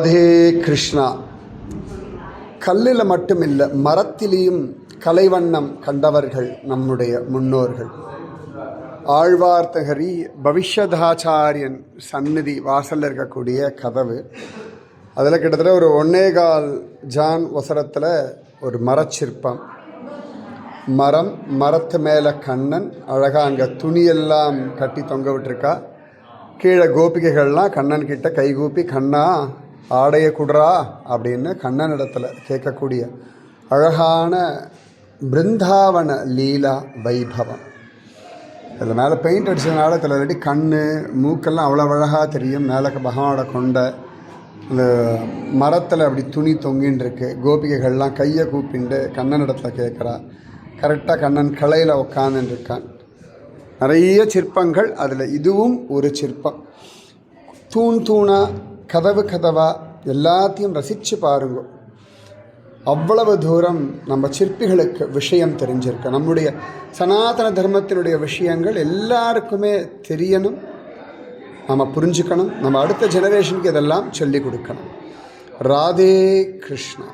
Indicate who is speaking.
Speaker 1: ராதே கிருஷ்ணா. கல்லில் மட்டுமில்லை மரத்திலேயும் கலைவண்ணம் கண்டவர்கள் நம்முடைய முன்னோர்கள். ஆழ்வார்த்தகரி பவிஷ்யதாச்சாரியன் சந்நிதி வாசலில் இருக்கக்கூடிய கதவு. அதில் கிட்டத்தட்ட ஒரு ஒன்னேகால் ஜான் ஒசரத்தில் ஒரு மரச்சிற்பம். மரம் மரத்து மேலே கண்ணன் அழகாக அங்கே துணியெல்லாம் கட்டி தொங்க விட்டுருக்கா. கீழே கோபிகைகள்லாம் கண்ணன் கிட்ட கைகூப்பி கண்ணா ஆடைய குடுறா அப்படின்னு கண்ணன் இடத்துல கேட்கக்கூடிய அழகான பிருந்தாவன லீலா வைபவம். இதில் மேலே பெயிண்ட் அடிச்சதுனால இதில் ரெடி கண் மூக்கெல்லாம் அவ்வளோ அழகாக தெரியும். மேலே பகவானோட கொண்ட இந்த மரத்தில் அப்படி துணி தொங்கின்னு இருக்கு. கோபிகைகள்லாம் கையை கூப்பிண்டு கண்ணன் இடத்துல கேட்குறா. கரெக்டாக கண்ணன் கலையில் உட்காந்துருக்கான் நிறைய சிற்பங்கள் அதில். இதுவும் ஒரு சிற்பம். தூண் தூணாக கதவு கதவா எல்லாத்தையும் ரசித்து பாருங்க. அவ்வளவு தூரம் நம்ம சிற்பிகளுக்கு விஷயம் தெரிஞ்சிருக்கு. நம்முடைய சனாதன தர்மத்தினுடைய விஷயங்கள் எல்லாருக்குமே தெரியணும். நம்ம புரிஞ்சுக்கணும். நம்ம அடுத்த ஜெனரேஷனுக்கு இதெல்லாம் சொல்லிக் கொடுக்கணும். ராதே கிருஷ்ணா.